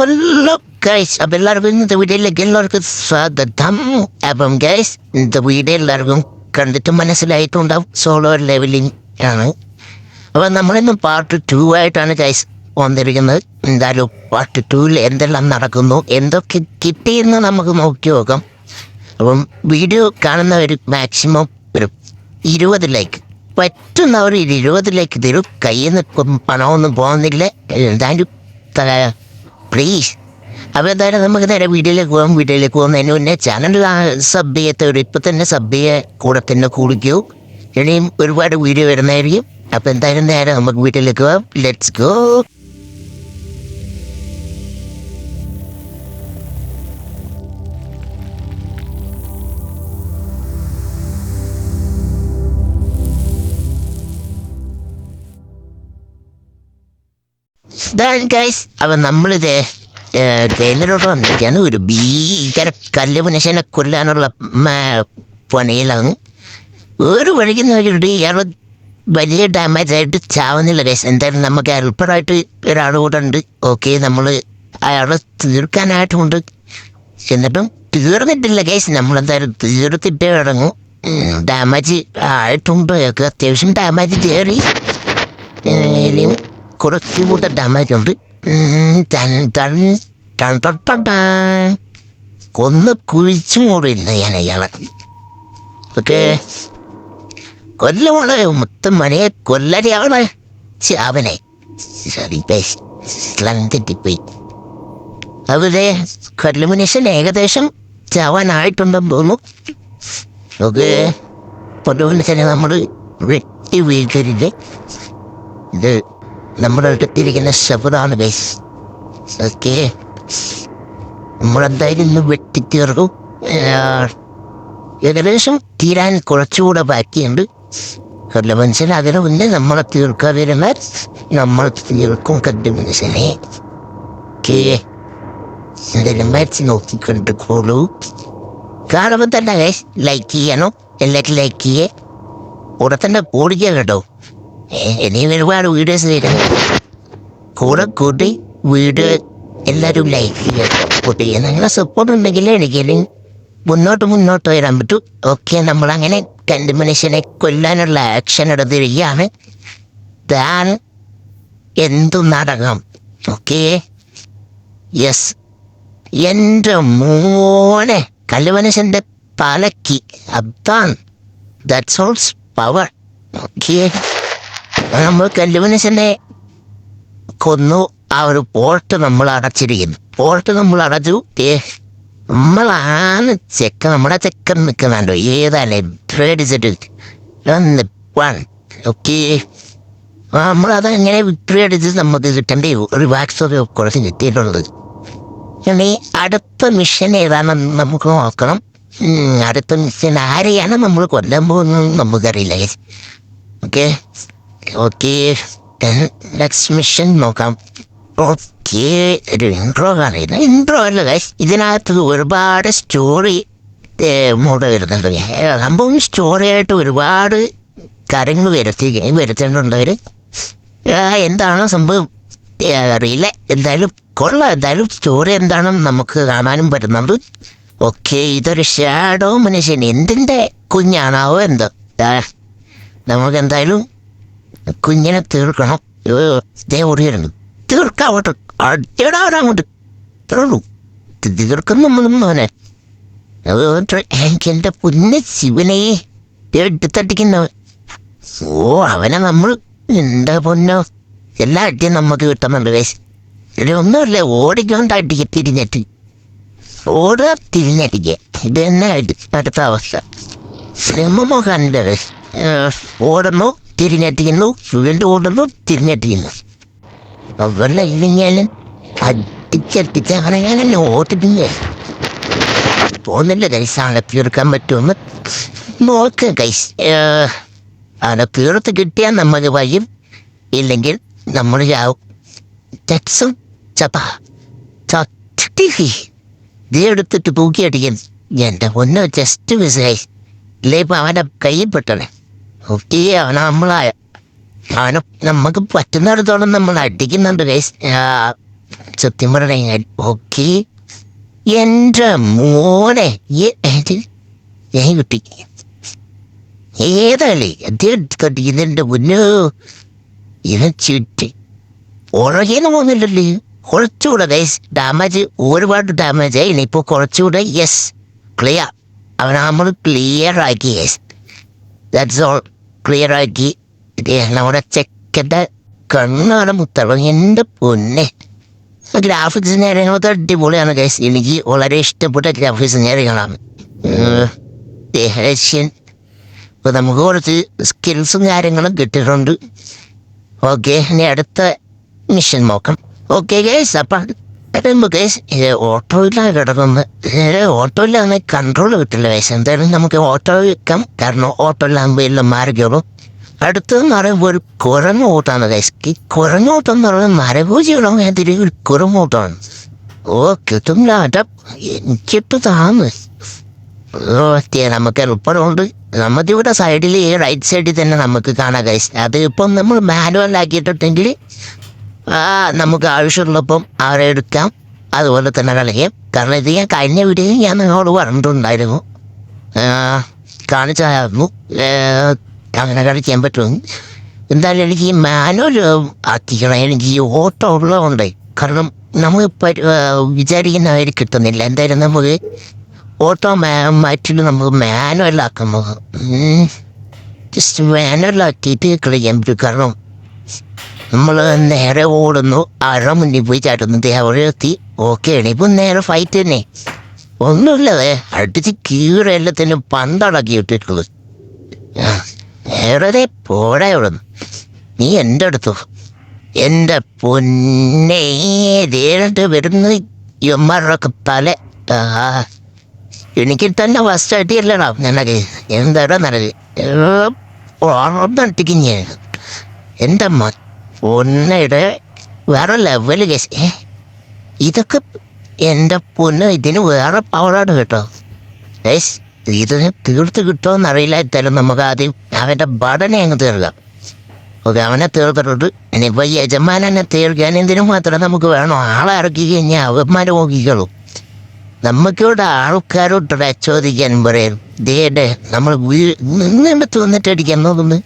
Hello guys അപ്പം എല്ലാവർക്കും ഇന്നത്തെ വീഡിയോയിലേക്ക് എല്ലാവർക്കും സ്വാഗതം അപ്പം ഗൈസ് ഇന്നത്തെ വീഡിയോ എല്ലാവർക്കും കണ്ടിട്ട് മനസ്സിലായിട്ടുണ്ടാവും. സോളോ ലെവലിംഗ് ആണ്. അപ്പം നമ്മളിന്ന് പാർട്ട് ടു ആയിട്ടാണ് ഗൈസ് വന്നിരിക്കുന്നത്. എന്തായാലും പാർട്ട് ടൂവിൽ എന്തെല്ലാം നടക്കുന്നു എന്തൊക്കെ കിട്ടിയെന്ന് നമുക്ക് നോക്കി നോക്കാം. അപ്പം വീഡിയോ കാണുന്നവർ മാക്സിമം ഒരു ഇരുപത് ലൈക്ക് പറ്റുന്ന ഒരു ഇരുപത് ലൈക്ക് തരും. കയ്യിൽ നിന്ന് പണമൊന്നും പോകുന്നില്ല. എന്തായാലും പ്ലീസ് അപ്പോൾ എന്തായാലും നമുക്ക് നേരെ വീട്ടിലേക്ക് പോകാം വീഡിയോയിലേക്ക് പോകുന്നതിന് മുന്നേ ചാനൽ സബ് ചെയ്യത്തവർ ഇപ്പം തന്നെ സബ് ചെയ്യുക കൂടെ തന്നെ കുടിക്കൂ ഇനിയും ഒരുപാട് വീഡിയോ വരുന്നതായിരിക്കും. അപ്പോൾ എന്തായാലും നേരെ നമുക്ക് വീട്ടിലേക്ക് പോകാം ലെറ്റ്സ് ഗോ ഗൈസ് അപ്പം നമ്മളിത് ട്രെയിനിലോട്ട് വന്നിരിക്കുകയാണ്. ഒരു ഭീകര കല്ല് മനുഷ്യനെ കൊല്ലാനുള്ള പണിയിലാണ്. ഒരു വഴിക്ക് നോക്കിയിട്ട് ഇയാൾ വലിയ ഡാമേജ് ആയിട്ട് ചാവുന്നില്ല ഗൈസ് എന്തായാലും നമുക്ക് ഹെൽപ്പറായിട്ട് ഒരാൾ കൂടെ ഉണ്ട്. ഓക്കെ നമ്മൾ അയാളെ തീർക്കാനായിട്ടുണ്ട് എന്നിട്ടും തീർന്നിട്ടില്ല ഗൈസ് നമ്മളെന്തായാലും തീർത്തിട്ടേ ഇറങ്ങും. ഡാമേജ് ആയിട്ടുണ്ട്. അത്യാവശ്യം ഡാമേജ് കയറി ഇനിയും കുറച്ച് കൂടെ ഡാമേജ് ഉണ്ട്. കൊന്ന് കുഴിച്ചു മൂടില്ല ഞാൻ അയാളെ. ഓക്കെ. കൊല്ലമോളെ മൊത്തം മനയെ കൊല്ലരെയാണ് അവനെ. സോറി തെറ്റിപ്പോയി. അവിടെ കൊല്ലുമനുഷ്യൻ ഏകദേശം ചാവാനായിട്ടുണ്ടെന്ന് തോന്നുന്നു. ഓക്കെ. പൊതുമനുഷ്യനെ നമ്മൾ വെട്ടി വീഴ്ത്തരുത് ഇത് നമ്മുടെ അടുത്തിരിക്കുന്ന ശബദാണ് ബേസ്. ഓക്കെ നമ്മളെന്തായാലും ഇന്ന് വെട്ടിത്തീർക്കും ഏകദേശം തീരാൻ കുറച്ചുകൂടെ ബാക്കിയുണ്ട്. കല്ല മനുഷ്യൻ അതിന് മുന്നേ നമ്മളെ തീർക്കാതിരുന്നാൽ നമ്മൾ തീർക്കും കല്ല മനുഷ്യനെ. ഓക്കെ എന്തെങ്കിലും വരച്ച് നോക്കിക്കൊണ്ടിരിക്കോളൂ കാണുമ്പോൾ തന്നെ ലൈക്ക് ചെയ്യണോ. എല്ലാവരും ലൈക്ക് ചെയ്യേ. ഉടനെ തന്നെ ഓടിക്കുക കേട്ടോ. ഏ, ഇനിയും ഒരുപാട് വീഡിയോസ് വരുന്നു കൂടെ കൂട്ടി വീഡിയോ എല്ലാവരും ലൈക്ക് ചെയ്യുക കൂട്ടി. നിങ്ങളെ സപ്പോർട്ട് ഉണ്ടെങ്കിൽ എനിക്ക് മുന്നോട്ട് മുന്നോട്ട് വരാൻ പറ്റും. ഓക്കെ നമ്മളങ്ങനെ രണ്ട് മനുഷ്യനെ കൊല്ലാനുള്ള ആക്ഷൻ എടുത്തിരിക്കുകയാണ്. ഇതാണ് എന്തു നാടകം. ഓക്കെ? യെസ് എന്റെ മോനെ കല്ലുമനുഷ്യന്റെ തലക്ക് അതാണ്. That's all's power okay? നമ്മൾ കല്ലുമനുഷ്യനെ കൊന്നു. ആ ഒരു പോർട്ട് നമ്മൾ അടച്ചിരിക്കുന്നു പോർട്ട് നമ്മൾ അടച്ചു നമ്മളാണ് ചെക്ക നമ്മുടെ ചെക്കൻ നിൽക്കുന്നുണ്ടോ? ഏതാണ് പേടിച്ചിട്ട് ഓക്കേ. നമ്മളത് എങ്ങനെ വിക്ടറി അടിച്ച് നമുക്ക് കിട്ടേണ്ട ഒരു വാക്സ് കുറച്ച് കിട്ടിയിട്ടുള്ളത്. അടുത്ത മിഷൻ ഏതാണെന്ന് നമുക്ക് നോക്കണം. അടുത്ത മിഷൻ ആരെയാണ് നമ്മൾ കൊല്ലാൻ പോകുന്നത് നമുക്കറിയില്ല. ഓക്കെ. ഓക്കെ. നെക്സ്റ്റ് മിഷൻ നോക്കാം. ഓക്കെ ഒരു ഇൻട്രോ കാണില്ല ഇൻട്രോ അല്ല ഗൈസ് ഇതിനകത്ത് ഒരുപാട് സ്റ്റോറി മോഡ് വരുന്നുണ്ട്. സംഭവം സ്റ്റോറിയായിട്ട് ഒരുപാട് കാര്യങ്ങൾ വരുത്തി വരുത്തേണ്ടതുണ്ട് അവർ എന്താണ് സംഭവം? അറിയില്ല. എന്തായാലും കൊള്ളാം. എന്തായാലും സ്റ്റോറി എന്താണെന്ന് നമുക്ക് കാണാനും പറ്റുന്നുണ്ട്. ഓക്കെ ഇതൊരു ഷാഡോ മനുഷ്യൻ. എന്തിന്റെ കുഞ്ഞാണാവോ എന്തോ? നമുക്ക് എന്തായാലും കുഞ്ഞിനെ തീർക്കണം ദേ ഓടിയിരുന്നു തീർക്കാവട്ടെ. അടിയടാവരാങ്ങോട്ട് തീർന്നു തീർക്കുന്നു മോനെ. എനിക്ക് എന്റെ പുന്ന ശിവനെ എടുത്തട്ടിക്കുന്നവൻ ഓ അവനെ നമ്മൾ എന്റെ പൊന്നോ? എല്ലാ അടിയും നമുക്ക് കിട്ടുന്നുണ്ട് വേസ് ഒന്നുമില്ല. ഓടിക്കൊണ്ടടിക്കുക തിരിഞ്ഞിട്ട് ഓടുക തിരിഞ്ഞടിക്കുക ഇത്? തന്നെ അടുത്ത അവസ്ഥ. ശ്രമമോ കണ്ടത് ഓടുന്നു. തിരിഞ്ഞടിക്കുന്നു വീണ്ടും ഓടുന്നു തിരിഞ്ഞെത്തിക്കുന്നു. അവരുടെ ഇല്ലെങ്കിലും അടിച്ചെത്തിച്ച് ഞാൻ ഓട്ടിട്ടില്ലേ പോകുന്നില്ല കൈസ് ആളെ തീർക്കാൻ പറ്റുമെന്ന്. നോക്ക് കൈസ് ആളെ തീർത്ത് കിട്ടിയാൽ നമ്മൾ വയ്യും ഇല്ലെങ്കിൽ നമ്മൾ ചാവും ചക്സും ചപ്പ. ചട്ടി. എടുത്തിട്ട് പൂക്കിയടിക്കും എന്റെ ഒന്ന് ജസ്റ്റ് മിസ്സായി ഇല്ലേ ഇപ്പം അവന്റെ കയ്യിൽ പെട്ടണേ ഓക്കെ നമ്മളെ അവനെ നമുക്ക് പറ്റുന്നിടത്തോളം നമ്മൾ അടിക്കുന്നുണ്ട്. ഗൈസ് സത്യം പറഞ്ഞ ഓക്കെ എന്റെ മോനെ കുട്ടി ഞാൻ കിട്ടി. ഏതല്ലേ? അദ്ദേഹം കണ്ടി ഇതിന്റെ മുന്നോ ഇവൻ ചുറ്റി. ഉറകേന്ന് പോകുന്നില്ലല്ലേ കുറച്ചുകൂടെ ഗൈസ് ഡാമേജ് ഒരുപാട് ഡാമേജ് ആയി. ഇനിയിപ്പോൾ കുറച്ചുകൂടെ യെസ് ക്ലിയർ അവൻ നമ്മൾ ക്ലിയർ ആക്കി യെസ് ദാറ്റ്സ് ഓൾ ക്ലിയർ ആക്കി. നമ്മുടെ ചെക്കന്റെ കണ്ണാണ് മുത്തളം. എന്റെ പൊന്നെ. ഗ്രാഫിക്സ് നേരങ്ങളൊക്കെ അടിപൊളിയാണ് ഗൈസ് എനിക്ക് വളരെ ഇഷ്ടപ്പെട്ട ഗ്രാഫിക്സ് നേരങ്ങളാണ് ദേഹേഷ്യൻ ഇപ്പോൾ നമുക്ക് കുറച്ച് സ്കിൽസും കാര്യങ്ങളും കിട്ടിയിട്ടുണ്ട്. ഓക്കെ ഇനി അടുത്ത മിഷൻ നോക്കാം. ഓക്കെ ഗൈസ് അപ്പം പറയുമ്പോൾ ഗൈസ് ഓട്ടോയിലാണ് കിടക്കുന്നത് ഓട്ടോയിലാണ് കൺട്രോൾ കിട്ടില്ല ഗൈസ് എന്തായാലും നമുക്ക് ഓട്ടോ വിൽക്കാം. കാരണം ഓട്ടോയിലാകുമ്പോൾ എല്ലാം മാറിക്കോളും. അടുത്തതെന്ന് പറയുമ്പോൾ ഒരു കുരങ്ങ് ഓട്ടാണ് ഗൈസ് ഈ കുരങ്ങ് ഓട്ടം എന്ന് പറയുന്നത് മരഭൂജികളോ അതിൽ ഒരു കുരങ്ങോട്ടമാണ് ഓ കിട്ടും ലാറ്റം എനിക്കിട്ട് താന്ന്. ഓക്കെ നമുക്ക് എളുപ്പമുണ്ട്. നമുക്ക് ഇവിടെ സൈഡിൽ ഈ റൈറ്റ് സൈഡിൽ തന്നെ നമുക്ക് കാണാം ഗൈസ് അത് ഇപ്പം നമ്മൾ മാനുവൽ ആക്കിയിട്ടുണ്ടെങ്കിൽ നമുക്ക് ആവശ്യമുള്ളപ്പം അവരെ എടുക്കാം? അതുപോലെ തന്നെ കളിക്കാം. കാരണം ഇത് ഞാൻ കഴിഞ്ഞ വീഡിയോയിൽ ഞാൻ നിങ്ങളോട് പറഞ്ഞിട്ടുണ്ടായിരുന്നു. കാണിച്ചായിരുന്നു. അങ്ങനെ കളിക്കാൻ പറ്റും എന്തായാലും എനിക്ക് ഈ മാനുവൽ ആക്കിക്കണം. എനിക്ക് ഈ ഓട്ടോ ഉള്ളതുകൊണ്ട്. കാരണം നമ്മൾ വിചാരിക്കുന്നവർ കിട്ടുന്നില്ല. എന്തായാലും നമുക്ക് ഓട്ടോ മാറ്റിട്ട് നമുക്ക് മാനുവൽ ആക്കുന്നത് ജസ്റ്റ് മാനുവൽ ആക്കിയിട്ട് കളിക്കാൻ പറ്റും. കാരണം നമ്മൾ നേരെ ഓടുന്നു. ആരുടെ മുന്നിൽ പോയി ചാട്ടുന്നു അവിടെ എത്തി. ഓക്കെ ഇപ്പം നേരെ ഫൈറ്റ് തന്നെ. ഒന്നുമില്ലതേ അടിച്ച് കീറി എല്ലാത്തിനും പന്തടക്കി ഇട്ടിട്ടുള്ളത് നേരെ പോടാ ഇവിടെ നീ എന്റെ അടുത്തു എന്റെ പൊന്നേ നേരിട്ട് വരുന്ന യമ്മറൊക്കെ തല. എനിക്ക് തന്നെ ഫസ്റ്റ് അടിയല്ലടാ നിനക്ക് എന്താടാ നല്ലത്? ഓർമ്മ ഞാൻ എന്റെ അമ്മ പൊന്നയുടെ വേറെ ലെവൽ കേസ് ഇതൊക്കെ എന്റെ പൊന്ന് ഇതിന് വേറെ പവറാണ് കേട്ടോ. ഏസ് ഇതിന് തീർത്ത് കിട്ടുമോന്ന് അറിയില്ല. എന്തായാലും നമുക്ക് ആദ്യം അവന്റെ ബടനെ അങ്ങ് തീർക്കാം. ഓക്കെ അവനെ തീർത്തിട്ടുണ്ട്. ഇനിയിപ്പോൾ യജമാനെ തീർക്കാൻ എന്തിനു മാത്രം നമുക്ക് വേണം. ആളെ ഇറക്കി കഴിഞ്ഞാൽ അവന്മാരെ നോക്കിക്കോളൂ. നമുക്കിവിടെ ആൾക്കാരോട്ട് ചോദിക്കാൻ പറയും. ദേ നമ്മൾ നിന്നിടത്ത് വന്നിട്ട് അടിക്കാൻ നോക്കുന്നു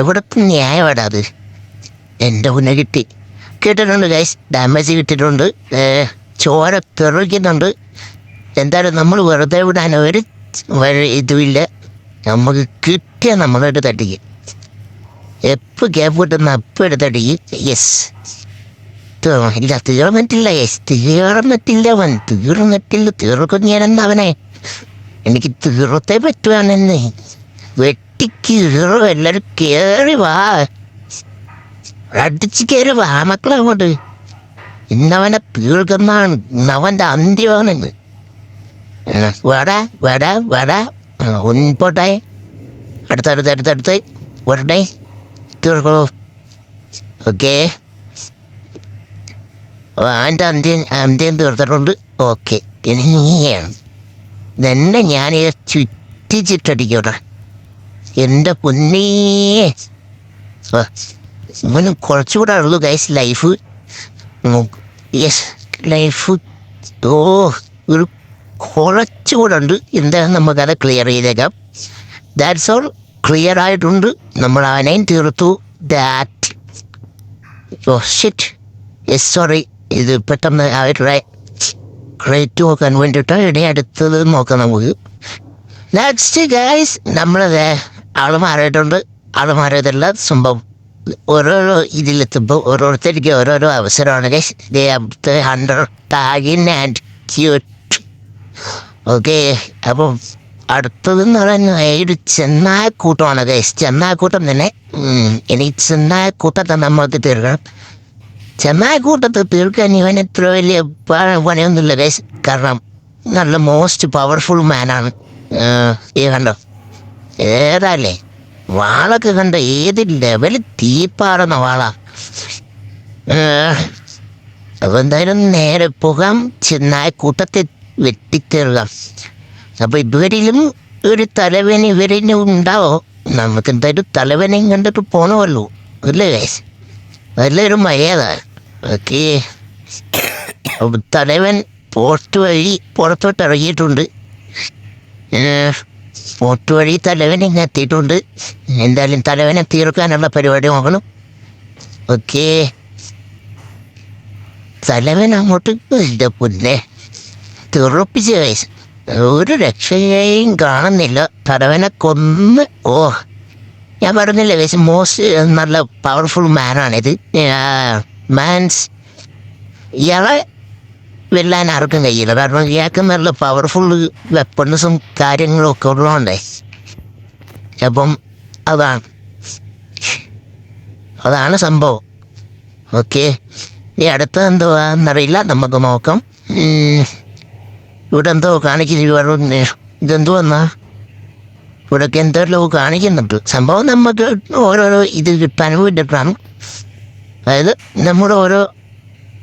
എവിടത്തെ ന്യായമാടാ അത്. എന്റെ ഉന്ന കിട്ടി. കിട്ടിയിട്ടുണ്ട് ഗൈസ് ഡാമേജ് കിട്ടിയിട്ടുണ്ട്. ചോര തെറിക്കുന്നുണ്ട് എന്തായാലും നമ്മൾ വെറുതെ വിടാൻ ഒരു ഇതുമില്ല. നമുക്ക് കിട്ടിയ നമ്മളെടുത്ത് തട്ടിക്കും. എപ്പോൾ ഗ്യാപ്പ് കിട്ടുന്ന അപ്പം എടുത്തടിക്കും യെസ് ഇല്ല തീർന്നിട്ടില്ല യെസ് തീർന്നിട്ടില്ല അവൻ. തീർന്നിട്ടില്ല തീർക്കും ഞാനെന്ന് അവനെ. എനിക്ക് തീർത്തേ പറ്റുവാണെന്ന്. എല്ലാരും കേറി വാ. അടിച്ച് കയറി വാ മക്കളങ്ങോട്ട് ഇന്നവനെ പീഴ്കുന്നാണ് ഇന്നവന്റെ അന്ത്യമാണെന്ന്. വേടാ വേടാ വേടാ. ഒൻപോട്ടെ അടുത്തടുത്ത് അടുത്തടുത്ത് വരട്ടെ. തീർക്കോ ഓക്കേ. അവന്റെ അന്ത്യം അന്ത്യം തീർത്തിട്ടുണ്ട്. ഓക്കെ. ഇനി നീയാണ് ഇതെന്നെ ഞാൻ ചുറ്റിച്ചിട്ടടിക്കോട്ടെ എന്റെ പൊന്നേ. ഇവനും കുറച്ചുകൂടെ ഉള്ളൂ guys life yes life oh ഒരു കുറച്ചുകൂടെ ഉണ്ട്. എന്തായാലും നമുക്കത് ക്ലിയർ ചെയ്തേക്കാം. ദാറ്റ്സ് ഓൾ ക്ലിയർ ആയിട്ടുണ്ട്. നമ്മൾ ആനയും തീർത്തു. That oh shit yes sorry ഇത് പെട്ടെന്ന് അവരുടെ റേറ്റ് നോക്കാൻ വേണ്ടിയിട്ട് ഇടയടുത്തത് നോക്കാം നമുക്ക്. നെക്സ്റ്റ് ഗൈസ് നമ്മളത് ആൾ മാറിയിട്ടുണ്ട്. ആൾ മാറിയതല്ല സംഭവം ഓരോരോ ഇതിലെത്തുമ്പോൾ ഓരോരുത്തർക്ക് ഓരോരോ അവസരമാണ് ഹൺഡ്രഡ് ടാഗിൻ ആൻഡ് ക്യൂട്ട് ഓക്കെ അപ്പം അടുത്തതെന്ന് പറയുന്നത് ഒരു ചെന്നായക്കൂട്ടമാണ് ഗൈസ് ചെന്നായക്കൂട്ടം തന്നെ ഇനി ചെന്നായ ചെന്നായക്കൂട്ടത്തെ നമ്മൾക്ക് തീർക്കണം. ചെന്നായക്കൂട്ടത്ത് തീർക്കാൻ ഇവൻ എത്ര വലിയ പണിയൊന്നുമില്ല ഗൈസ് കാരണം നല്ല മോസ്റ്റ് പവർഫുൾ മാനാണ് ഈ കണ്ടോ? ഏതാല്ലേ വാളൊക്കെ കണ്ട ഏത് ലെവൽ തീപ്പാറുന്ന വാള? അപ്പോൾ എന്തായാലും നേരെ പോകാം ചെന്നായ കൂട്ടത്തെ വെട്ടിത്തേറുക അപ്പോൾ ഇതുവരെയും ഒരു തലവേന ഇവരിന് ഉണ്ടാവോ? നമുക്ക് എന്തായാലും തലവേനയും കണ്ടിട്ട് പോണമല്ലോ അല്ലേ നല്ലൊരു മര്യാദ. ഓക്കെ. അപ്പൊ തലവൻ പോസ്റ്റ് വഴി പുറത്തോട്ട് ഇറങ്ങിയിട്ടുണ്ട്. പോസ്റ്റ് വഴി തലവൻ ഇങ്ങ് എത്തിയിട്ടുണ്ട്. എന്തായാലും തലവനെ തീർക്കാനുള്ള പരിപാടി നോക്കണം. ഓക്കേ. തലവൻ അങ്ങോട്ട് എന്റെ പുല്ലേ തെറുപ്പിച്ച് വയസ്സ് ഒരു രക്ഷയും കാണുന്നില്ല. തലവനെ കൊന്ന് ഓ. ഞാൻ പറഞ്ഞില്ലേ വയസ്സ് മോസ്റ്റ് നല്ല പവർഫുൾ മാനാണിത് മാൻസ് ഇയാളെ വെല്ലാൻ ആർക്കും കഴിയില്ല. കാരണം ഇയാൾക്ക് നല്ല പവർഫുൾ വെപ്പൺസും കാര്യങ്ങളും ഒക്കെ ഉള്ളതുകൊണ്ടേ. അപ്പം അതാണ്. അതാണ് സംഭവം. ഓക്കെ. ഈ അടുത്ത എന്തുവാന്നറിയില്ല നമുക്ക് നോക്കാം. ഇവിടെ എന്തോ കാണിക്കുന്നു. ഇതെന്തോ എന്നാ ഇവിടെയൊക്കെ എന്തെല്ലോ കാണിക്കുന്നുണ്ട്. സംഭവം നമുക്ക് ഓരോരോ ഇത് കിട്ടാനും വേണ്ടിയിട്ടാണ്. അതായത് നമ്മുടെ ഓരോ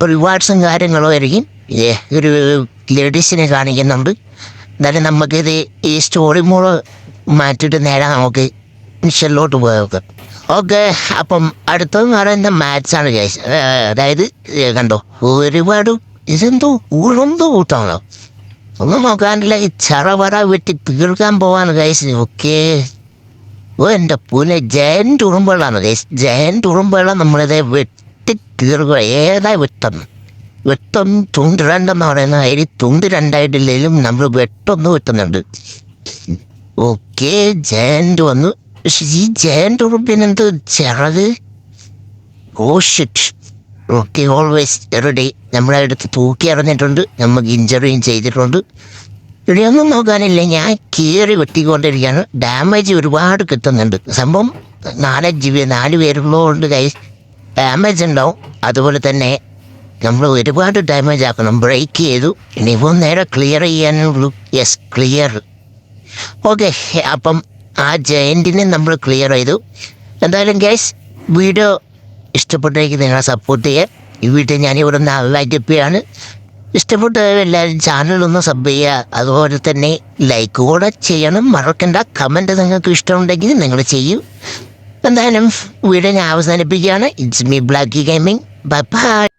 റിവാർഡ്സും കാര്യങ്ങളും ആയിരിക്കും. ഒരു ലേഡീസിനെ കാണിക്കുന്നുണ്ട്. എന്നാലും നമുക്കിത് ഈ സ്റ്റോറി മോഡ് മാറ്റിയിട്ട് നേരെ നമുക്ക് മിഷനിലോട്ട് പോയേക്കാം ഓക്കെ അപ്പം അടുത്തെന്ന് പറയുന്ന മാത്സാണ് ചേച്ചി അതായത് കണ്ടോ? ഒരുപാട് ഇതെന്തോ ഊഴന്തോ കൂട്ടാണോ? ഒന്നും നോക്കാനില്ല ഈ ചറവറ വെട്ടി തീർക്കാൻ പോവാണ് ഗൈസ് ഓക്കെ. ഓ എന്റെ പൂനെ ജയന്റ് ഉറുമ്പുകളാണ് കേസ് ജയന്റ് ഉറുമ്പുകള നമ്മളിതേ വെട്ടി തീർക്കുക. ഏതാ വെട്ടെന്ന് വെട്ടം തുണ്ട് രണ്ടെന്ന് പറയുന്ന അതിൽ തുണ്ട് രണ്ടായിട്ടില്ലെങ്കിലും നമ്മൾ വെട്ടൊന്ന് വെട്ടുന്നുണ്ട്. ഓക്കെ ജയന്റ് വന്നു. പക്ഷെ ഈ ജയന്റ് ഉറപ്പിനെന്ത് ചിറക് oh shit okay always ready നമ്മളെ അടുത്ത് തൂക്കി അറിഞ്ഞിട്ടുണ്ട് നമുക്ക് ഇഞ്ചറിയും ചെയ്തിട്ടുണ്ട്. ഇവിടെയൊന്നും നോക്കാനില്ല. ഞാൻ കീറി വെട്ടിക്കൊണ്ടിരിക്കുകയാണ്. ഡാമേജ് ഒരുപാട് കിട്ടുന്നുണ്ട്. സംഭവം നാലഞ്ച് നാല് പേരുള്ളതുകൊണ്ട് കൈ ഡാമേജ് ഉണ്ടാവും. അതുപോലെ തന്നെ നമ്മൾ ഒരുപാട് ഡാമേജ് ആക്കണം. ബ്രേക്ക് ചെയ്തു. ഇനിയിപ്പോൾ നേരെ ക്ലിയർ ചെയ്യാനേ ഉള്ളൂ യെസ് ക്ലിയർ ഓക്കെ അപ്പം ആ ജയന്റിനെ നമ്മൾ ക്ലിയർ ചെയ്തു. എന്തായാലും ഗ്യാസ് വീഡിയോ ഇഷ്ടപ്പെട്ടേക്ക് നിങ്ങളെ സപ്പോർട്ട് ചെയ്യാൻ ഈ വീട്ടിൽ ഞാൻ ഇവിടെ നിന്ന് അവൈറ്റപ്പിയാണ് ഇഷ്ടപ്പെട്ട എല്ലാവരും ചാനലൊന്ന് സബ് ചെയ്യുക. അതുപോലെ തന്നെ ലൈക്ക് കൂടെ ചെയ്യണം. മറക്കണ്ട. കമന്റ് നിങ്ങൾക്ക് ഇഷ്ടമുണ്ടെങ്കിൽ നിങ്ങൾ ചെയ്യൂ. എന്തായാലും വീഡിയോ ഞാൻ അവസാനിപ്പിക്കുകയാണ്. It's me black gaming bye bye